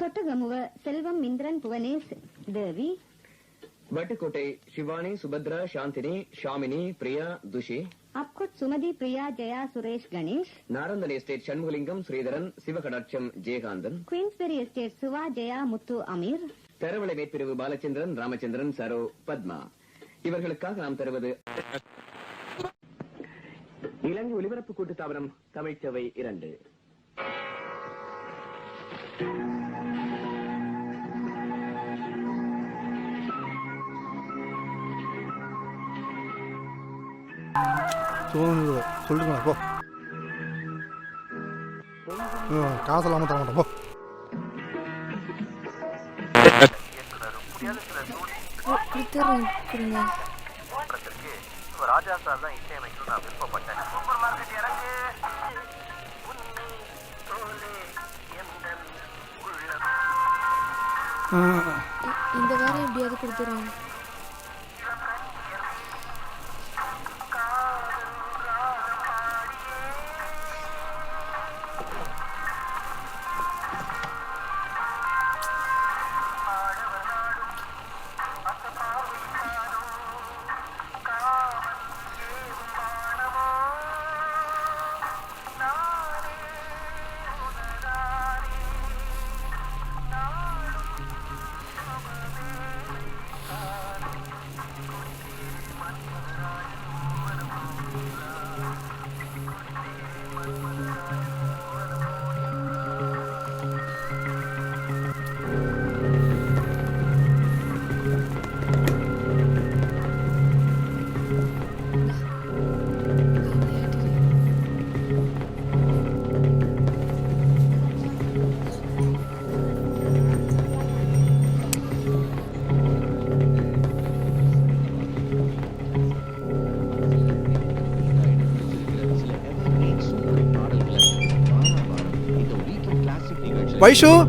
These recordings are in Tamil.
Thottagamuwa Selvam Indran Bhuvanesh Devi. Vaddukoddai Sivani Subhadra Shanthini Shamini Priya Thushi. Upcot Sumathi Priya Jaya Suresh Ganesh. Naranthal estate Shanmugalingam Sritharan Sivakadatcham Jeyakanthan. Queensberry estate சுவா ஜெயா முத்து அமீர். தரவளை மேற்பிரிவு பாலச்சந்திரன் ராமச்சந்திரன் சரோ பத்மா. இவர்களுக்காக நாம் தருவது இலங்கை ஒலிபரப்பு கூட்டுத்தாபனம் தமிழ்ச்சவை இரண்டு. தோணுது. சொல்லுங்க போ. ம், காசு இல்லாமல் தர மாட்டோம் போ. ராஜா சார் தான் இசையமைக்கணும்னு நான் விருப்பப்பட்டேன் சூப்பர் மார்க்கெட் இறங்கு இ- இந்த வாரம் எப்படியாவது கொடுத்துட்றேன் 回收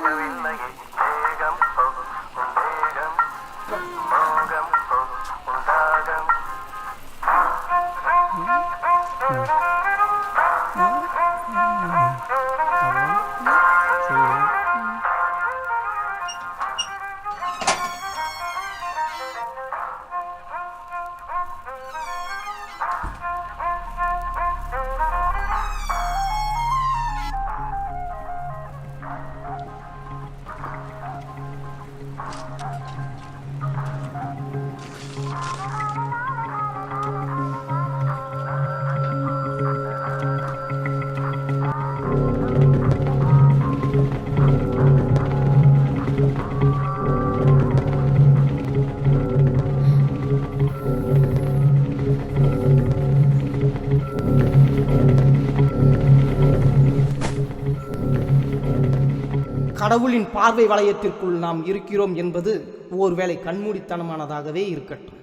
no, no. கடவுளின் பார்வை வளையத்திற்குள் நாம் இருக்கிறோம் என்பது ஒருவேளை கண்மூடித்தனமானதாகவே இருக்கட்டும்.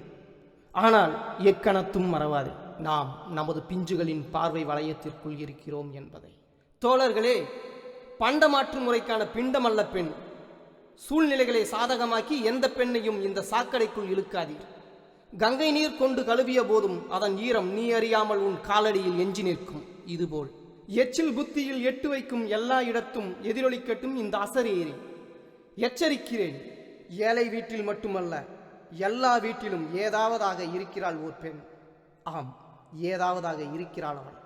ஆனால் எக்கணத்தும் மறவாது. நாம் நமது பிஞ்சுகளின் பார்வை வளையத்திற்குள் இருக்கிறோம் என்பதை. தோழர்களே பண்டமாற்று முறைக்கான பிண்டமல்ல பெண். சூழ்நிலைகளை சாதகமாக்கி எந்த பெண்ணையும் இந்த சாக்கடைக்குள் இழுக்காதீர். கங்கை நீர் கொண்டு கழுவிய போதும் அதன் ஈரம் நீ அறியாமல் உன் காலடியில் எஞ்சி நிற்கும். இதுபோல். எச்சில் புத்தியில் எட்டு வைக்கும் எல்லா இடத்தும் எதிரொலிக்கட்டும் இந்த அசரீரி எச்சரிக்கிறேன் ஏழை வீட்டில் மட்டுமல்ல எல்லா வீட்டிலும் ஏதாவதாக இருக்கிறாள் ஓர் பெண். ஆம் ஏதாவதாக இருக்கிறாள் அவள்.